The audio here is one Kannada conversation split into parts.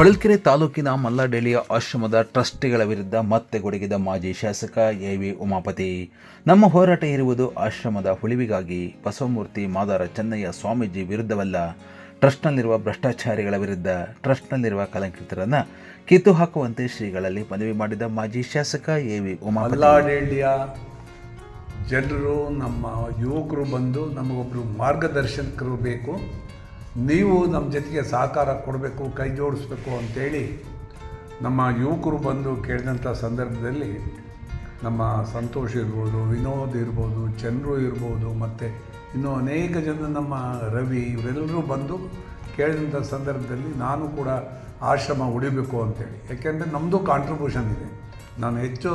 ಹೊಳಲ್ಕೆರೆ ತಾಲೂಕಿನ ಮಲ್ಲಡೆಲಿಯ ಆಶ್ರಮದ ಟ್ರಸ್ಟಿಗಳ ವಿರುದ್ಧ ಮತ್ತೆ ಗುಡುಗಿದ ಮಾಜಿ ಶಾಸಕ ಎ ವಿ ಉಮಾಪತಿ. ನಮ್ಮ ಹೋರಾಟ ಇರುವುದು ಆಶ್ರಮದ ಉಳಿವಿಗಾಗಿ ಬಸವಮೂರ್ತಿ ಮಾದಾರ ಚೆನ್ನಯ್ಯ ಸ್ವಾಮೀಜಿ ವಿರುದ್ಧವಲ್ಲ. ಟ್ರಸ್ಟ್ನಲ್ಲಿರುವ ಭ್ರಷ್ಟಾಚಾರಿಗಳ ವಿರುದ್ಧ ಟ್ರಸ್ಟ್ನಲ್ಲಿರುವ ಕಲಂಕಿತರನ್ನು ಕಿತ್ತು ಹಾಕುವಂತೆ ಶ್ರೀಗಳಲ್ಲಿ ಮನವಿ ಮಾಡಿದ ಮಾಜಿ ಶಾಸಕ ಎ ವಿ ಉಮಾಪತಿ ಜನರು, ನಮ್ಮ ಯುವಕರು ಬಂದು ನಮಗೊಬ್ಬರು ಮಾರ್ಗದರ್ಶಕರು ಬೇಕು. ನೀವು ನಮ್ಮ ಜೊತೆಗೆ ಸಹಕಾರ ಕೊಡಬೇಕು, ಕೈ ಜೋಡಿಸ್ಬೇಕು ಅಂತೇಳಿ ನಮ್ಮ ಯುವಕರು ಬಂದು ಕೇಳಿದಂಥ ಸಂದರ್ಭದಲ್ಲಿ ನಮ್ಮ ಸಂತೋಷ್ ಇರ್ಬೋದು, ವಿನೋದ್ ಇರ್ಬೋದು, ಚಂದ್ರು ಇರ್ಬೋದು, ಮತ್ತು ಇನ್ನೂ ಅನೇಕ ಜನ ನಮ್ಮ ರವಿ ಇವರೆಲ್ಲರೂ ಬಂದು ಕೇಳಿದಂಥ ಸಂದರ್ಭದಲ್ಲಿ ನಾನು ಕೂಡ ಆಶ್ರಮ ಉಳಿಬೇಕು ಅಂತೇಳಿ. ಯಾಕೆಂದರೆ ನಮ್ಮದು ಕಾಂಟ್ರಿಬ್ಯೂಷನ್ ಇದೆ. ನಾನು ಹೆಚ್ಚು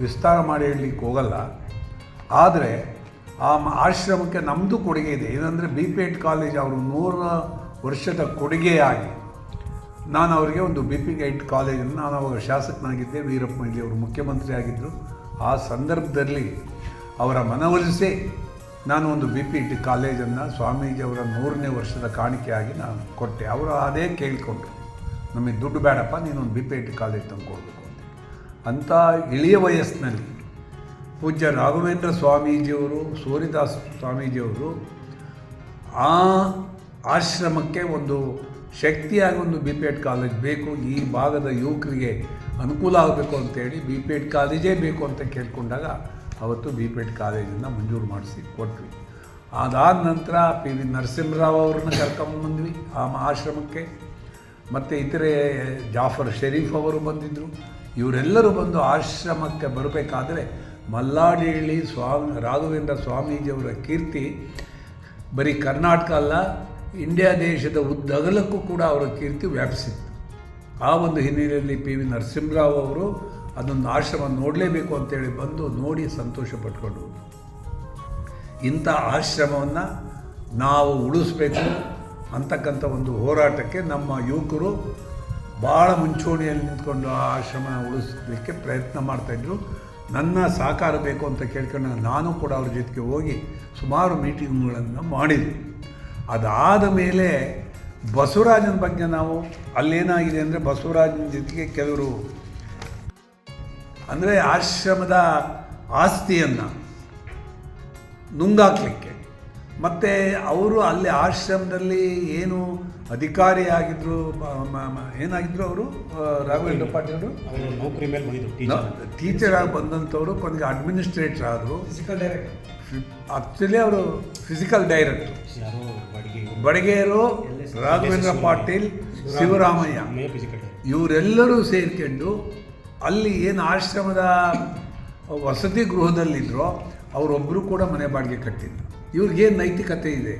ವಿಸ್ತಾರ ಮಾಡಿ ಹೇಳಲಿಕ್ಕೆ ಹೋಗಲ್ಲ. ಆದರೆ ಆ ಆಶ್ರಮಕ್ಕೆ ನಮ್ಮದು ಕೊಡುಗೆ ಇದೆ. ಏನಂದರೆ ಬಿ ಪಿ ಎಡ್ ಕಾಲೇಜ್ ಅವರು ನೂರ ವರ್ಷದ ಕೊಡುಗೆಯಾಗಿ ನಾನು ಅವರಿಗೆ ಒಂದು ಬಿ ಪಿ ಎಡ್ ಕಾಲೇಜನ್ನು ನಾನು ಅವಾಗ ಶಾಸಕನಾಗಿದ್ದೆ, ವೀರಪ್ಪ ಮೊಯ್ಲಿ ಅವರು ಮುಖ್ಯಮಂತ್ರಿ ಆಗಿದ್ದರು ಆ ಸಂದರ್ಭದಲ್ಲಿ ಅವರ ಮನವೊಲಿಸಿ ನಾನು ಒಂದು ಬಿ ಪಿ ಇಟ್ ಕಾಲೇಜನ್ನು ಸ್ವಾಮೀಜಿ ಅವರ ನೂರನೇ ವರ್ಷದ ಕಾಣಿಕೆಯಾಗಿ ನಾನು ಕೊಟ್ಟೆ. ಅವರು ಅದೇ ಕೇಳಿಕೊಂಡ್ರು ನಮಗೆ ದುಡ್ಡು ಬೇಡಪ್ಪ, ನೀನೊಂದು ಬಿ ಪಿ ಇಟ್ ಕಾಲೇಜ್ ತಂದು ಕೊಡಬೇಕು ಅಂತ. ಅಂಥ ಇಳಿಯ ವಯಸ್ಸಿನಲ್ಲಿ ಪೂಜ್ಯ ರಾಘವೇಂದ್ರ ಸ್ವಾಮೀಜಿಯವರು ಸೂರ್ಯದಾಸ್ ಸ್ವಾಮೀಜಿಯವರು ಆ ಆಶ್ರಮಕ್ಕೆ ಒಂದು ಶಕ್ತಿಯಾಗಿ ಒಂದು ಬಿ ಪಿ ಎಡ್ ಕಾಲೇಜ್ ಬೇಕು. ಈ ಭಾಗದ ಯುವಕರಿಗೆ ಅನುಕೂಲ ಆಗಬೇಕು ಅಂತೇಳಿ ಬಿ ಪಿ ಎಡ್ ಕಾಲೇಜೇ ಬೇಕು ಅಂತ ಕೇಳಿಕೊಂಡಾಗ ಅವತ್ತು ಬಿ ಪಿ ಎಡ್ ಕಾಲೇಜನ್ನು ಮಂಜೂರು ಮಾಡಿಸಿ ಕೊಟ್ವಿ. ಅದಾದ ನಂತರ ಪಿ ವಿ ನರಸಿಂಹರಾವ್ ಅವ್ರನ್ನ ಕರ್ಕೊಂಬಂದ್ವಿ ಆ ಆಶ್ರಮಕ್ಕೆ. ಮತ್ತು ಇತರೆ ಜಾಫರ್ ಶರೀಫ್ ಅವರು ಬಂದಿದ್ದರು ಇವರೆಲ್ಲರೂ ಬಂದು ಆಶ್ರಮಕ್ಕೆ ಬರಬೇಕಾದ್ರೆ ಮಲ್ಲಾಡೇಳಿ ಸ್ವಾಮಿ, ರಾಘವೇಂದ್ರ ಸ್ವಾಮೀಜಿಯವರ ಕೀರ್ತಿ ಬರೀ ಕರ್ನಾಟಕ ಅಲ್ಲ, ಇಂಡಿಯಾ ದೇಶದ ಉದ್ದಗಲಕ್ಕೂ ಕೂಡ ಅವರ ಕೀರ್ತಿ ವ್ಯಾಪಿಸಿತ್ತು ಆ ಒಂದು ಹಿನ್ನೆಲೆಯಲ್ಲಿ ಪಿ ವಿ ನರಸಿಂಹರಾವ್ ಅವರು ಅದೊಂದು ಆಶ್ರಮ ನೋಡಲೇಬೇಕು ಅಂತೇಳಿ ಬಂದು ನೋಡಿ ಸಂತೋಷ ಪಟ್ಕೊಂಡು ಹೋದ್ರು. ಇಂಥ ಆಶ್ರಮವನ್ನು ನಾವು ಉಳಿಸ್ಬೇಕು ಅಂತಕ್ಕಂಥ ಒಂದು ಹೋರಾಟಕ್ಕೆ ನಮ್ಮ ಯುವಕರು ಭಾಳ ಮುಂಚೂಣಿಯಲ್ಲಿ ನಿಂತ್ಕೊಂಡು ಆ ಆಶ್ರಮನ ಉಳಿಸಲಿಕ್ಕೆ ಪ್ರಯತ್ನ ಮಾಡ್ತಾಯಿದ್ರು ನನ್ನ ಸಹಕಾರ ಬೇಕು ಅಂತ ಕೇಳ್ಕೊಂಡು ನಾನು ಕೂಡ ಅವ್ರ ಜೊತೆಗೆ ಹೋಗಿ ಸುಮಾರು ಮೀಟಿಂಗ್ಗಳನ್ನು ಮಾಡಿದ್ವಿ. ಅದಾದ ಮೇಲೆ ಬಸವರಾಜನ ಬಗ್ಗೆ ನಾವು ಅಲ್ಲೇನಾಗಿದೆ ಅಂದರೆ ಬಸವರಾಜನ ಜೊತೆಗೆ ಕೆಲವರು ಅಂದರೆ ಆಶ್ರಮದ ಆಸ್ತಿಯನ್ನು ನುಂಗಾಕ್ಲಿಕ್ಕೆ. ಮತ್ತು ಅವರು ಅಲ್ಲಿ ಆಶ್ರಮದಲ್ಲಿ ಏನು ಅಧಿಕಾರಿಯಾಗಿದ್ದರು ಏನಾಗಿದ್ರು ಅವರು ರಾಘವೇಂದ್ರ ಪಾಟೀಲ್ ಅವರು? ನೌಕರಿ ಮೇಲೆ ಟೀಚರ್ ಟೀಚರ್ ಆಗಿ ಬಂದಂಥವರು ಕೊನೆಗೆ ಅಡ್ಮಿನಿಸ್ಟ್ರೇಟರ್ ಆದರು. ಆ್ಯಕ್ಚುಲಿ ಅವರು ಫಿಸಿಕಲ್ ಡೈರೆಕ್ಟರ್ ಬಡಗೇರು ರಾಘವೇಂದ್ರ ಪಾಟೀಲ್ ಶಿವರಾಮಯ್ಯ. ಇವರೆಲ್ಲರೂ ಸೇರ್ಕೊಂಡು ಅಲ್ಲಿ ಏನು ಆಶ್ರಮದ ವಸತಿ ಗೃಹದಲ್ಲಿದ್ದರೋ ಅವರೊಬ್ಬರು ಕೂಡ ಮನೆ ಬಾಡಿಗೆ ಕಟ್ಟಿದ್ರು. ಇವ್ರಿಗೇನು ನೈತಿಕತೆ ಇದೆ?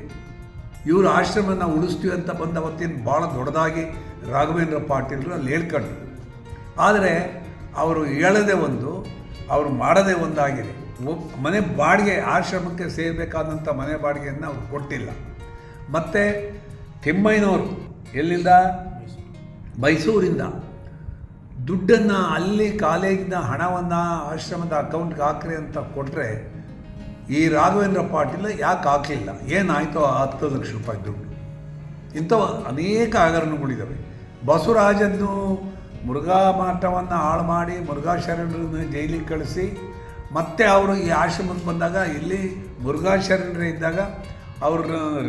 ಇವರು ಆಶ್ರಮನ ಉಳಿಸ್ತೀವಿ ಅಂತ ಬಂದ ಅವತ್ತೇನು ಭಾಳ ದೊಡ್ಡದಾಗಿ ರಾಘವೇಂದ್ರ ಪಾಟೀಲರು ಅಲ್ಲಿ ಹೇಳ್ಕೊಂಡ್ರು ಆದರೆ ಅವರು ಹೇಳದೆ ಒಂದು, ಅವರು ಮಾಡದೆ ಒಂದಾಗಿದೆ. ಮನೆ ಬಾಡಿಗೆ ಆಶ್ರಮಕ್ಕೆ ಸೇರಬೇಕಾದಂಥ ಮನೆ ಬಾಡಿಗೆಯನ್ನು ಅವರು ಕೊಟ್ಟಿಲ್ಲ. ಮತ್ತು ತಿಮ್ಮಯ್ಯನವರು ಎಲ್ಲಿಂದ? ಮೈಸೂರಿಂದ. ದುಡ್ಡನ್ನು ಅಲ್ಲಿ ಕಾಲೇಜಿನ ಹಣವನ್ನು ಆಶ್ರಮದ ಅಕೌಂಟ್ಗೆ ಹಾಕ್ರಿ ಅಂತ ಕೊಟ್ಟರೆ ಈ ರಾಘವೇಂದ್ರ ಪಾಟೀಲ ಯಾಕೆ ಹಾಕಲಿಲ್ಲ ಏನಾಯಿತು ಆ ಹತ್ತು ಲಕ್ಷ ರೂಪಾಯಿ ದುಡ್ಡು? ಇಂಥವು ಅನೇಕ ಹಗರಣಗಳಿದ್ದಾವೆ. ಬಸವರಾಜನ್ನು ಮುರುಘಾ ಮಾಟವನ್ನು ಹಾಳು ಮಾಡಿ ಮುರುಘಾ ಶರಣರನ್ನು ಜೈಲಿಗೆ ಕಳಿಸಿ, ಮತ್ತೆ ಅವರು ಈ ಆಶ್ರಮಕ್ಕೆ ಬಂದಾಗ, ಇಲ್ಲಿ ಮುರುಘಾ ಶರಣರೇ ಇದ್ದಾಗ ಅವ್ರ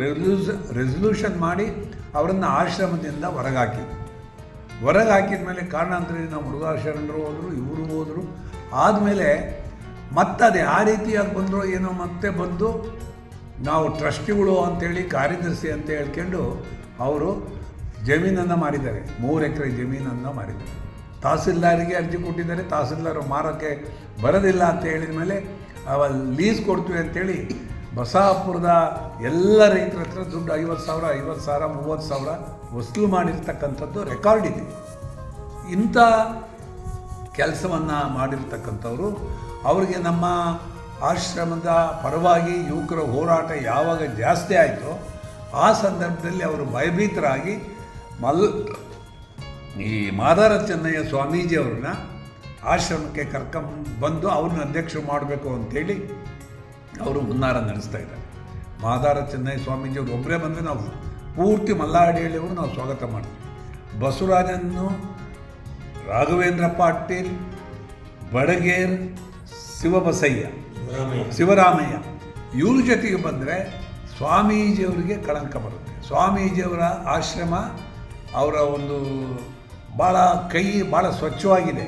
ರೆಸಲ್ಯೂಸ್ ರೆಸಲ್ಯೂಷನ್ ಮಾಡಿ ಅವರನ್ನು ಆಶ್ರಮದಿಂದ ಹೊರಗಾಕಿದ್ರು. ಹೊರಗೆ ಹಾಕಿದ ಮೇಲೆ ಕಾರಣಾಂತರದಿಂದ ಮುರುಘಾ ಶರಣರು ಹೋದರು, ಇವರು ಹೋದರು. ಆದಮೇಲೆ ಮತ್ತೆ ಆ ರೀತಿಯಾಗಿ ಬಂದರೂ ಏನೋ ಮತ್ತೆ ಬಂದು ನಾವು ಟ್ರಸ್ಟಿಗಳು ಅಂತೇಳಿ ಕಾರ್ಯದರ್ಶಿ ಅಂತ ಹೇಳ್ಕೊಂಡು ಅವರು ಜಮೀನನ್ನು ಮಾರಿದ್ದಾರೆ. ಮೂರು ಎಕರೆ ಜಮೀನನ್ನು ಮಾರಿದ್ದಾರೆ. ತಹಸೀಲ್ದಾರಿಗೆ ಅರ್ಜಿ ಕೊಟ್ಟಿದ್ದಾರೆ. ತಹಸೀಲ್ದಾರು ಮಾರೋಕ್ಕೆ ಬರೋದಿಲ್ಲ ಅಂತ ಹೇಳಿದ ಮೇಲೆ ಅವ ಲೀಸ್ ಕೊಡ್ತೀವಿ ಅಂತೇಳಿ ಬಸಾಪುರದ ಎಲ್ಲ ರೈತರ ಹತ್ರ ದುಡ್ಡು ಐವತ್ತು ಸಾವಿರ ಐವತ್ತು ಸಾವಿರ, ಮೂವತ್ತು ಸಾವಿರ ವಸೂಲು ಮಾಡಿರ್ತಕ್ಕಂಥದ್ದು ರೆಕಾರ್ಡ್ ಇದೆ. ಇಂಥ ಕೆಲಸವನ್ನು ಮಾಡಿರ್ತಕ್ಕಂಥವ್ರು ಅವರಿಗೆ ನಮ್ಮ ಆಶ್ರಮದ ಪರವಾಗಿ ಯುವಕರ ಹೋರಾಟ ಯಾವಾಗ ಜಾಸ್ತಿ ಆಯಿತೋ ಆ ಸಂದರ್ಭದಲ್ಲಿ ಅವರು ಭಯಭೀತರಾಗಿ ಮಲ್ ಈ ಮಾದಾರ ಚೆನ್ನಯ್ಯ ಸ್ವಾಮೀಜಿಯವ್ರನ್ನ ಆಶ್ರಮಕ್ಕೆ ಕರ್ಕೊಂಡು ಬಂದು ಅವ್ರನ್ನ ಅಧ್ಯಕ್ಷರು ಮಾಡಬೇಕು ಅಂತೇಳಿ ಅವರು ಹುನ್ನಾರ ನಡೆಸ್ತಾ ಇದ್ದಾರೆ. ಮಾದಾರ ಚೆನ್ನೈ ಸ್ವಾಮೀಜಿಯವರು ಒಬ್ಬರೇ ಬಂದರೆ ನಾವು ಪೂರ್ತಿ ಮಲ್ಲಾಡಿಯಲ್ಲಿಯವರು ನಾವು ಸ್ವಾಗತ ಮಾಡ್ತೀವಿ. ಬಸವರಾಜನ್ನು ರಾಘವೇಂದ್ರ ಪಾಟೀಲ್, ಬಡಗೇರ್ ಶಿವಬಸಯ್ಯ. ಶಿವರಾಮಯ್ಯ. ಇವ್ರ ಜೊತೆಗೆ ಬಂದರೆ ಸ್ವಾಮೀಜಿಯವರಿಗೆ ಕಳಂಕ ಬರುತ್ತೆ. ಸ್ವಾಮೀಜಿಯವರ ಆಶ್ರಮ ಅವರ ಒಂದು ಭಾಳ ಕೈ ಭಾಳ ಸ್ವಚ್ಛವಾಗಿದೆ.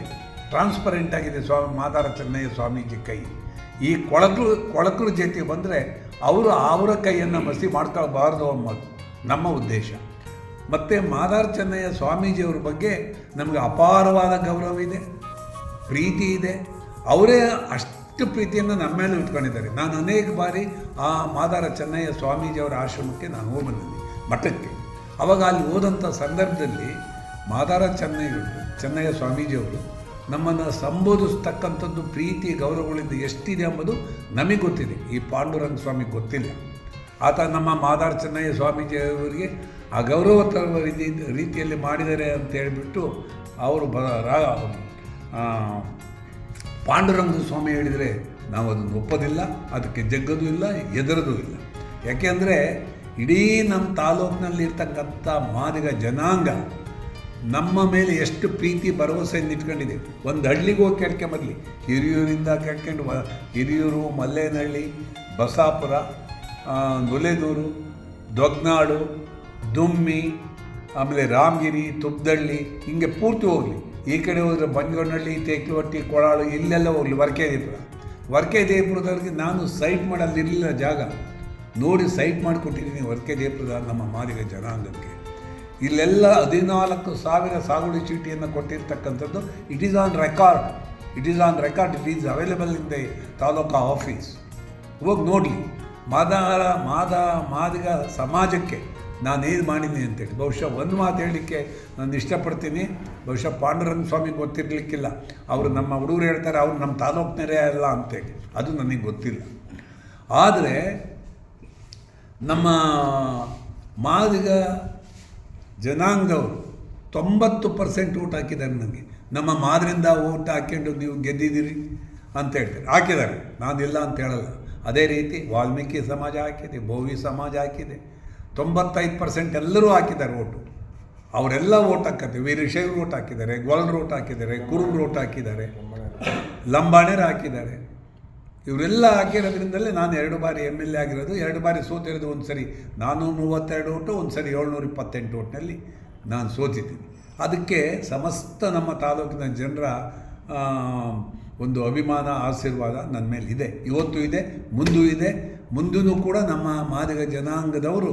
ಟ್ರಾನ್ಸ್ಪರೆಂಟ್ ಆಗಿದೆ ಸ್ವಾಮಿ ಮಾದಾರ ಚೆನ್ನಯ್ಯ ಸ್ವಾಮೀಜಿ ಕೈ. ಈ ಕೊಳಕರು ಕೊಳಕರ ಜೊತೆ ಬಂದರೆ ಅವರು ಅವರ ಕೈಯನ್ನು ಮಸಿ ಮಾಡ್ಕೊಳ್ಬಾರ್ದು ಅನ್ನೋದು ನಮ್ಮ ಉದ್ದೇಶ. ಮತ್ತು ಮಾದಾರ ಚೆನ್ನಯ್ಯ ಸ್ವಾಮೀಜಿಯವ್ರ ಬಗ್ಗೆ ನಮಗೆ ಅಪಾರವಾದ ಗೌರವ ಇದೆ ಪ್ರೀತಿ ಇದೆ. ಅವರೇ ಅಷ್ಟು ಪ್ರೀತಿಯನ್ನು ನಮ್ಮ ಮೇಲೆ ಇಟ್ಕೊಂಡಿದ್ದಾರೆ ನಾನು ಅನೇಕ ಬಾರಿ ಆ ಮಾದಾರ ಚೆನ್ನಯ್ಯ ಸ್ವಾಮೀಜಿಯವರ ಆಶ್ರಮಕ್ಕೆ ನಾನು ಹೋಗಿ ಮಠಕ್ಕೆ. ಅವಾಗ ಅಲ್ಲಿ ಹೋದಂಥ ಸಂದರ್ಭದಲ್ಲಿ ಮಾದಾರ ಚೆನ್ನಯ್ಯ ಚೆನ್ನಯ್ಯ ಸ್ವಾಮೀಜಿಯವರು ನಮ್ಮನ್ನು ಸಂಬೋಧಿಸ್ತಕ್ಕಂಥದ್ದು ಪ್ರೀತಿ, ಗೌರವಗಳಿಂದ ಎಷ್ಟಿದೆ ಎಂಬುದು ನಮಗೆ ಗೊತ್ತಿದೆ. ಈ ಪಾಂಡುರಂಗ ಸ್ವಾಮಿ ಗೊತ್ತಿಲ್ಲ. ಆತ ನಮ್ಮ ಮಾದಾರ ಚೆನ್ನಯ್ಯ ಸ್ವಾಮೀಜಿಯವರಿಗೆ ಆ ಗೌರವ ತರುವ ರೀತಿ, ರೀತಿಯಲ್ಲಿ ಮಾಡಿದ್ದಾರೆ ಅಂತ ಹೇಳಿಬಿಟ್ಟು ಅವರು ಬ ಪಾಂಡುರಂಗ ಸ್ವಾಮಿ ಹೇಳಿದರೆ ನಾವು ಅದನ್ನು ಒಪ್ಪೋದಿಲ್ಲ, ಅದಕ್ಕೆ ಜಗ್ಗದು ಇಲ್ಲ, ಎದರದೂ ಇಲ್ಲ. ಯಾಕೆಂದರೆ ಇಡೀ ನಮ್ಮ ತಾಲೂಕಿನಲ್ಲಿ ಇರ್ತಕ್ಕಂಥ ಮಾದಿಗ ಜನಾಂಗ ನಮ್ಮ ಮೇಲೆ ಎಷ್ಟು ಪ್ರೀತಿ ಭರವಸೆಯನ್ನು ಇಟ್ಕೊಂಡಿದೆ ಒಂದು ಹಳ್ಳಿಗೆ ಹೋಗಿ ಕೇಳ್ಕೊಂಬರಲಿ ಹಿರಿಯೂರಿಂದ ಕೇಳ್ಕೊಂಡು ಹಿರಿಯೂರು, ಮಲ್ಲೇನಹಳ್ಳಿ, ಬಸಾಪುರ ನುಲೆದೂರು ದೊಗ್ನಾಡು ದುಮ್ಮಿ, ಆಮೇಲೆ ರಾಮಗಿರಿ ತುಪ್ಪದಳ್ಳಿ ಹಿಂಗೆ ಪೂರ್ತಿ ಹೋಗಲಿ. ಈ ಕಡೆ ಹೋದರೆ ಬಂಜಗೊಂಡಳ್ಳಿ ತೇಕ್ಲವಟ್ಟಿ ಕೊಳಾಳು ಇಲ್ಲೆಲ್ಲ ಹೋಗಲಿ ವರ್ಕೆ ದೇಪ್ರದವರಿಗೆ ನಾನು ಸೈಟ್ ಮಾಡಲ್ಲಿ ಇರಲಿಲ್ಲ ಜಾಗ. ನೋಡಿ ಸೈಟ್ ಮಾಡಿಕೊಟ್ಟಿದ್ದೀನಿ ವರ್ಕೆದೇಪುರದ ನಮ್ಮ ಮಾದಿಗ ಜನಾಂಗಕ್ಕೆ. ಇಲ್ಲೆಲ್ಲ ಹದಿನಾಲ್ಕು ಸಾವಿರ ಸಾಗುವಳಿ ಚೀಟಿಯನ್ನು ಕೊಟ್ಟಿರ್ತಕ್ಕಂಥದ್ದು it is on record it is on record it is available in the taluka office ಹೋಗಿ ನೋಡಲಿ. ಮಾದಾರ, ಮಾದ, ಮಾದಿಗ ಸಮಾಜಕ್ಕೆ ನಾನೇನು ಮಾಡಿದ್ದೀನಿ ಅಂತೇಳಿ, ಬಹುಶಃ ಒಂದು ಮಾತು ಹೇಳಲಿಕ್ಕೆ ನಾನು ಇಷ್ಟಪಡ್ತೀನಿ. ಬಹುಶಃ ಪಾಂಡುರಂಗ ಸ್ವಾಮಿ ಗೊತ್ತಿರಲಿಕ್ಕಿಲ್ಲ. ಅವರು ನಮ್ಮ ಹುಡುಗರು ಹೇಳ್ತಾರೆ, ಅವ್ರು ನಮ್ಮ ತಾಲೂಕಿನರೇ ಅಲ್ಲ ಅಂತೇಳಿ ಅದು ನನಗೆ ಗೊತ್ತಿಲ್ಲ. ಆದರೆ ನಮ್ಮ ಮಾದಿಗ ಜನಾಂಗವರು ತೊಂಬತ್ತು ಪರ್ಸೆಂಟ್ ಊಟ ಹಾಕಿದ್ದಾರೆ ನನಗೆ. ನಮ್ಮ ಮಾದರಿಂದ ಊಟ ಹಾಕ್ಕೊಂಡು ನೀವು ಗೆದ್ದಿದ್ದೀರಿ ಅಂತ ಹೇಳ್ತಾರೆ. ಹಾಕಿದ್ದಾರೆ. ನಾನಿಲ್ಲ ಅಂತ ಹೇಳಲ್ಲ. ಅದೇ ರೀತಿ ವಾಲ್ಮೀಕಿ ಸಮಾಜ ಹಾಕಿದೆ, ಭೋವಿ ಸಮಾಜ ಹಾಕಿದೆ. ತೊಂಬತ್ತೈದು ಪರ್ಸೆಂಟ್ ಎಲ್ಲರೂ ಹಾಕಿದ್ದಾರೆ ಓಟು. ಅವರೆಲ್ಲ ಓಟ್ ಹಾಕತ್ತೆ ವೀರಶೈವರು ಓಟ್ ಹಾಕಿದ್ದಾರೆ ಗೋಲ್ ರೋಟ್ ಹಾಕಿದ್ದಾರೆ ಕುರುಬ್ರು ರೋಟ್ ಹಾಕಿದ್ದಾರೆ, ಲಂಬಾಣಿರು ಹಾಕಿದ್ದಾರೆ. ಇವರೆಲ್ಲ ಹಾಕಿರೋದ್ರಿಂದಲೇ ನಾನು ಎರಡು ಬಾರಿ ಎಂ ಎಲ್ ಎ ಆಗಿರೋದು, ಎರಡು ಬಾರಿ ಸೋತಿರೋದು ಒಂದು ಸರಿ ನಾನ್ನೂರ ಮೂವತ್ತೆರಡು ಓಟು ಒಂದು ಸರಿ ಏಳ್ನೂರ ಇಪ್ಪತ್ತೆಂಟು ಓಟ್ನಲ್ಲಿ ನಾನು ಸೋತಿದ್ದೀನಿ. ಅದಕ್ಕೆ ಸಮಸ್ತ ನಮ್ಮ ತಾಲೂಕಿನ ಜನರ ಒಂದು ಅಭಿಮಾನ, ಆಶೀರ್ವಾದ ನನ್ನ ಮೇಲೆ ಇದೆ. ಇವತ್ತು ಇದೆ, ಮುಂದೂ ಇದೆ. ಮುಂದೂ ಕೂಡ ನಮ್ಮ ಮಾದಿಗ ಜನಾಂಗದವರು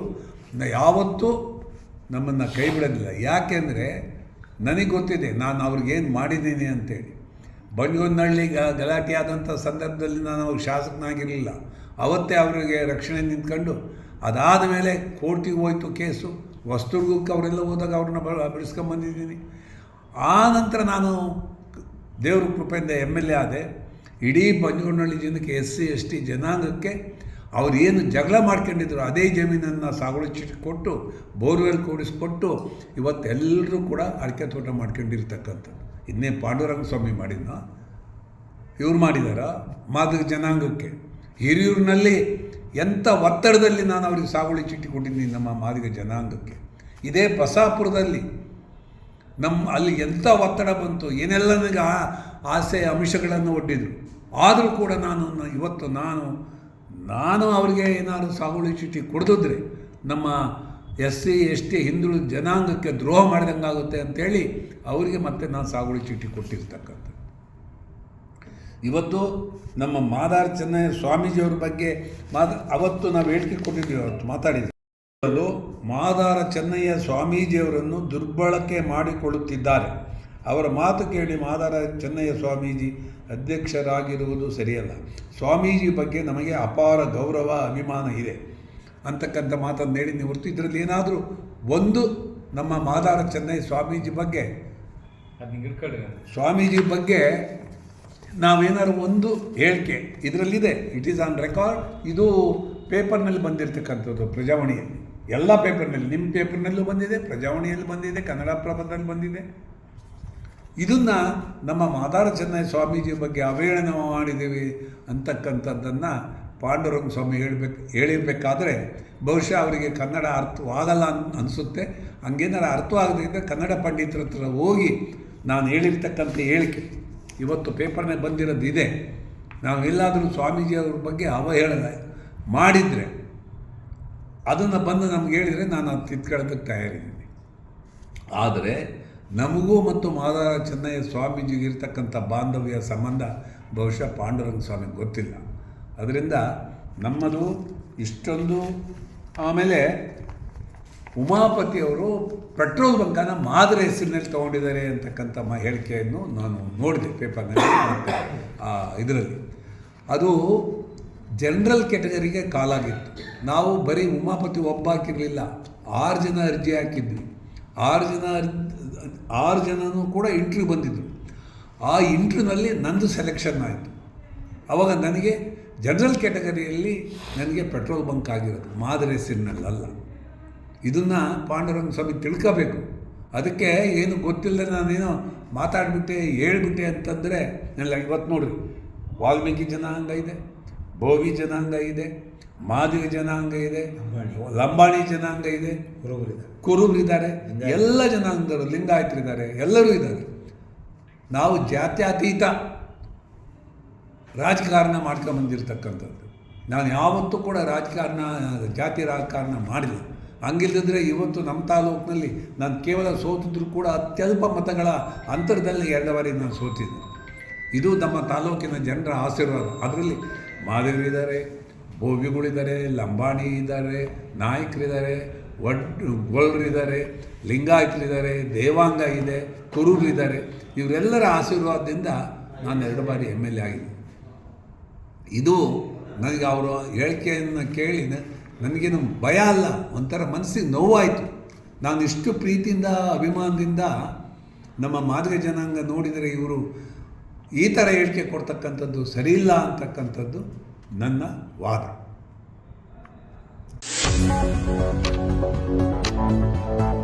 ಯಾವತ್ತೂ ನಮ್ಮನ್ನು ಕೈ ಬಿಡೋದಿಲ್ಲ ಯಾಕೆಂದರೆ ನನಗೆ ಗೊತ್ತಿದೆ, ನಾನು ಅವ್ರಿಗೇನು ಮಾಡಿದ್ದೀನಿ ಅಂತೇಳಿ. ಬಂಡಿಗೊಂದಳ್ಳಿ ಗಲಾಟೆ ಆದಂಥ ಸಂದರ್ಭದಲ್ಲಿ ನಾನು ಅವ್ರಿಗೆ ಶಾಸಕನಾಗಿರಲಿಲ್ಲ. ಅವತ್ತೇ ಅವರಿಗೆ ರಕ್ಷಣೆ ನಿಂತ್ಕೊಂಡು ಅದಾದ ಮೇಲೆ ಕೋರ್ಟಿಗೆ ಹೋಯ್ತು ಕೇಸು. ವಸ್ತುರ್ಗಕ್ಕೆ ಅವರೆಲ್ಲ ಹೋದಾಗ ಅವ್ರನ್ನ ಬ, ಬಿಡಿಸ್ಕೊಂಬಂದಿದ್ದೀನಿ. ಆ ನಂತರ ನಾನು ದೇವ್ರ ಕೃಪೆಯಿಂದ ಎಂ ಎಲ್ ಎ ಆದೆ. ಇಡೀ ಬಂಜಗೊಂಡಳ್ಳಿ ಜನಕ್ಕೆ ಎಸ್ ಸಿ, ಎಸ್ ಟಿ ಜನಾಂಗಕ್ಕೆ ಅವ್ರು ಏನು ಜಗಳ ಮಾಡ್ಕೊಂಡಿದ್ರು ಅದೇ ಜಮೀನನ್ನು ಸಾಗುವಳಿ ಚೀಟಿ ಕೊಟ್ಟು ಬೋರ್ವೆಲ್ ಕೂಡಿಸ್ಕೊಟ್ಟು ಇವತ್ತೆಲ್ಲರೂ ಕೂಡ ಅಡಿಕೆ ತೋಟ ಮಾಡ್ಕೊಂಡಿರ್ತಕ್ಕಂಥದ್ದು. ಇನ್ನೇ ಪಾಂಡುರಂಗ ಸ್ವಾಮಿ ಮಾಡಿದ್ನ? ಇವ್ರು ಮಾಡಿದಾರ? ಮಾದಕ ಜನಾಂಗಕ್ಕೆ. ಹಿರಿಯೂರಿನಲ್ಲಿ ಎಂಥ ಒತ್ತಡದಲ್ಲಿ ನಾನು ಅವ್ರಿಗೆ ಸಾಗುವಳಿ ಚೀಟಿ ಕೊಟ್ಟಿದ್ದೀನಿ ನಮ್ಮ ಮಾದಿಗ ಜನಾಂಗಕ್ಕೆ. ಇದೇ ಬಸಾಪುರದಲ್ಲಿ ನಮ್ಮ ಅಲ್ಲಿ ಎಂಥ ಒತ್ತಡ ಬಂತು, ಏನೆಲ್ಲ ನನಗೆ ಆಸೆ ಅಂಶಗಳನ್ನು ಒಡ್ಡಿದ್ರು. ಆದರೂ ಕೂಡ ನಾನು ಇವತ್ತು ನಾನು ನಾನು ಅವರಿಗೆ ಏನಾದರೂ ಸಾಗುವಳಿ ಚೀಟಿ ಕೊಡ್ತಿದ್ರೆ ನಮ್ಮ ಎಸ್ ಸಿ ಎಸ್ ಟಿ ಹಿಂದುಳಿದ ಜನಾಂಗಕ್ಕೆ ದ್ರೋಹ ಮಾಡಿದಂಗಾಗುತ್ತೆ ಅಂತೇಳಿ ಅವರಿಗೆ ಮತ್ತೆ ನಾನು ಸಾಗುವಳಿ ಚೀಟಿ ಕೊಟ್ಟಿರ್ತಕ್ಕಂಥ ಇವತ್ತು ನಮ್ಮ ಮಾದಾರ್ ಚೆನ್ನಯ್ಯ ಸ್ವಾಮೀಜಿಯವ್ರ ಬಗ್ಗೆ ಮಾದ, ಅವತ್ತು ನಾವು ಹೇಳಿಕೆ ಕೊಟ್ಟಿದ್ದೀವಿ, ಅವತ್ತು ಮಾತಾಡಿದ್ವಿ ಮಾದಾರ ಚೆನ್ನಯ್ಯ ಸ್ವಾಮೀಜಿಯವರನ್ನು ದುರ್ಬಳಕೆ ಮಾಡಿಕೊಳ್ಳುತ್ತಿದ್ದಾರೆ. ಅವರ ಮಾತು ಕೇಳಿ ಮಾದಾರ ಚೆನ್ನಯ್ಯ ಸ್ವಾಮೀಜಿ ಅಧ್ಯಕ್ಷರಾಗಿರುವುದು ಸರಿಯಲ್ಲ. ಸ್ವಾಮೀಜಿ ಬಗ್ಗೆ ನಮಗೆ ಅಪಾರ ಗೌರವ ಅಭಿಮಾನ ಇದೆ. ಅಂತಕ್ಕಂಥ ಮಾತನ್ನು ಹೇಳಿ ಹೊರತು ಇದರಲ್ಲಿ ಏನಾದರೂ ಒಂದು ನಮ್ಮ ಮಾದಾರ ಚೆನ್ನೈ ಸ್ವಾಮೀಜಿ ಬಗ್ಗೆ ಸ್ವಾಮೀಜಿ ಬಗ್ಗೆ ನಾವೇನಾದ್ರು ಒಂದು ಹೇಳಿಕೆ ಇದರಲ್ಲಿದೆ. ಇಟ್ ಈಸ್ ಆನ್ ರೆಕಾರ್ಡ್ ಇದು ಪೇಪರ್ನಲ್ಲಿ ಬಂದಿರತಕ್ಕಂಥದ್ದು ಪ್ರಜಾವಾಣಿಯಲ್ಲಿ. ಎಲ್ಲ ಪೇಪರ್ನಲ್ಲಿ ನಿಮ್ಮ ಪೇಪರ್ನಲ್ಲೂ ಬಂದಿದೆ ಪ್ರಜಾವಾಣಿಯಲ್ಲಿ ಬಂದಿದೆ ಕನ್ನಡ ಪ್ರಭದಲ್ಲಿ ಬಂದಿದೆ. ಇದನ್ನು ನಮ್ಮ ಮಾದಾರ ಚೆನ್ನೈ ಸ್ವಾಮೀಜಿ ಬಗ್ಗೆ ಅವಹೇಳನ ಮಾಡಿದ್ದೀವಿ ಅಂತಕ್ಕಂಥದ್ದನ್ನು ಪಾಂಡುರಂಗ ಸ್ವಾಮಿ ಹೇಳಬೇಕು, ಹೇಳಿರಬೇಕಾದ್ರೆ ಬಹುಶಃ ಅವರಿಗೆ ಕನ್ನಡ ಅರ್ಥವಾಗಲ್ಲ ಅನ್, ಅನಿಸುತ್ತೆ. ಹಂಗೇನಾರು ಅರ್ಥ ಆಗದಿದ್ದರೆ ಕನ್ನಡ ಪಂಡಿತರ ಹತ್ರ ಹೋಗಿ ನಾನು ಹೇಳಿರ್ತಕ್ಕಂಥ ಹೇಳಿಕೆ. ಇವತ್ತು ಪೇಪರ್ನೇ ಬಂದಿರೋದು ಇದೆ. ನಾವು ಎಲ್ಲಾದರೂ ಸ್ವಾಮೀಜಿಯವ್ರ ಬಗ್ಗೆ ಅವಹೇಳನ ಮಾಡಿದರೆ ಅದನ್ನು ಬಂದು ನಮ್ಗೆ ಹೇಳಿದರೆ ನಾನು ಅದು ತಿದ್ಕೊಳ್ಳೋದಕ್ಕೆ ತಯಾರಿದ್ದೀನಿ. ಆದರೆ ನಮಗೂ ಮತ್ತು ಮಾದಾರ ಚೆನ್ನಯ್ಯ ಸ್ವಾಮೀಜಿಗೆ ಇರ್ತಕ್ಕಂಥ ಬಾಂಧವ್ಯ ಸಂಬಂಧ ಬಹುಶಃ ಪಾಂಡುರಂಗ ಸ್ವಾಮಿಗೆ ಗೊತ್ತಿಲ್ಲ. ಅದರಿಂದ ನಮ್ಮದು ಇಷ್ಟೊಂದು ಆಮೇಲೆ ಉಮಾಪತಿಯವರು ಪೆಟ್ರೋಲ್ ಬಂಕನ ಮಾದರಿ ಹೆಸರಿನಲ್ಲಿ ತೊಗೊಂಡಿದ್ದಾರೆ ಅಂತಕ್ಕಂಥ ಮ ಹೇಳಿಕೆಯನ್ನು ನಾನು ನೋಡಿದೆ ಪೇಪರ್ನಲ್ಲಿ ಆ ಇದರಲ್ಲಿ. ಅದು ಜನರಲ್ ಕೆಟಗರಿಗೆ ಕಾಲಾಗಿತ್ತು. ನಾವು ಬರೀ ಉಮಾಪತಿ ಒಬ್ಬ ಹಾಕಿರಲಿಲ್ಲ ಆರು ಜನ ಅರ್ಜಿ ಹಾಕಿದ್ವಿ. ಆರು ಜನ ಆರು ಜನನೂ ಕೂಡ ಇಂಟ್ರ್ಯೂ ಬಂದಿದ್ದರು ಆ ಇಂಟ್ರ್ಯೂನಲ್ಲಿ ನಂದು ಸೆಲೆಕ್ಷನ್ ಆಯಿತು. ಆವಾಗ ನನಗೆ ಜನರಲ್ ಕ್ಯಾಟಗರಿಯಲ್ಲಿ ನನಗೆ ಪೆಟ್ರೋಲ್ ಬಂಕ್ ಆಗಿರೋದು. ಮಾದರಿ ಹೆಸರಿನಲ್ಲಲ್ಲ. ಇದನ್ನು ಪಾಂಡುರಂಗ ಸ್ವಾಮಿ ತಿಳ್ಕೋಬೇಕು. ಅದಕ್ಕೆ ಏನು ಗೊತ್ತಿಲ್ಲದೆ ನಾನೇನೋ ಮಾತಾಡಿಬಿಟ್ಟೆ, ಹೇಳ್ಬಿಟ್ಟೆ ಅಂತಂದರೆ ನನ್ನ ಇವತ್ತು ನೋಡ್ರಿ. ವಾಲ್ಮೀಕಿ ಜನಾಂಗ ಇದೆ, ಭೋವಿ ಜನಾಂಗ ಇದೆ ಮಾದಿಗ ಜನಾಂಗ ಇದೆ, ಲಂಬಾಣಿ ಜನಾಂಗ ಇದೆ ಕುರುಬರಿದ್ದಾರೆ ಎಲ್ಲ ಜನಾಂಗದವರು ಲಿಂಗಾಯತರಿದ್ದಾರೆ, ಎಲ್ಲರೂ ಇದ್ದಾರೆ. ನಾವು ಜಾತ್ಯತೀತ ರಾಜಕಾರಣ ಮಾಡ್ಕೊಂಬಂದಿರ್ತಕ್ಕಂಥದ್ದು. ನಾನು ಯಾವತ್ತೂ ಕೂಡ ರಾಜಕಾರಣ, ಜಾತಿ ರಾಜಕಾರಣ ಮಾಡಿಲ್ಲ. ಹಂಗಿಲ್ಲದಿದ್ದರೆ ಇವತ್ತು ನಮ್ಮ ತಾಲೂಕಿನಲ್ಲಿ ನಾನು ಕೇವಲ ಸೋತಿದ್ರು ಕೂಡ ಅತ್ಯಲ್ಪ ಮತಗಳ ಅಂತರದಲ್ಲಿ ಎರಡು ಬಾರಿ ನಾನು ಸೋತಿದ್ದೆ. ಇದು ನಮ್ಮ ತಾಲೂಕಿನ ಜನರ ಆಶೀರ್ವಾದ. ಅದರಲ್ಲಿ ಮಾದಿಗರಿದ್ದಾರೆ ಬೋವಿಗಳಿದ್ದಾರೆ ಲಂಬಾಣಿ ಇದ್ದಾರೆ, ನಾಯಕರಿದ್ದಾರೆ ಒಡ್ ಗೊಳ್ಳರಿದ್ದಾರೆ ಲಿಂಗಾಯತರಿದ್ದಾರೆ, ದೇವಾಂಗ ಇದೆ, ಕುರುಬರಿದ್ದಾರೆ. ಇವರೆಲ್ಲರ ಆಶೀರ್ವಾದದಿಂದ ನಾನು ಎರಡು ಬಾರಿ ಎಂ ಎಲ್ ಎ ಆಗಿದ್ದೆ ಇದು ನನಗೆ ಅವರು ಹೇಳಿಕೆಯನ್ನು ಕೇಳಿ ನನಗೇನು ಭಯ ಅಲ್ಲ, ಒಂಥರ ಮನಸ್ಸಿಗೆ ನೋವಾಯಿತು. ನಾನು ಇಷ್ಟು ಪ್ರೀತಿಯಿಂದ, ಅಭಿಮಾನದಿಂದ ನಮ್ಮ ಮಾದರಿ ಜನಾಂಗ ನೋಡಿದರೆ ಇವರು ಈ ಥರ ಹೇಳಿಕೆ ಕೊಡ್ತಕ್ಕಂಥದ್ದು ಸರಿಯಿಲ್ಲ ಅಂತಕ್ಕಂಥದ್ದು ನನ್ನ ವಾದ Thank you.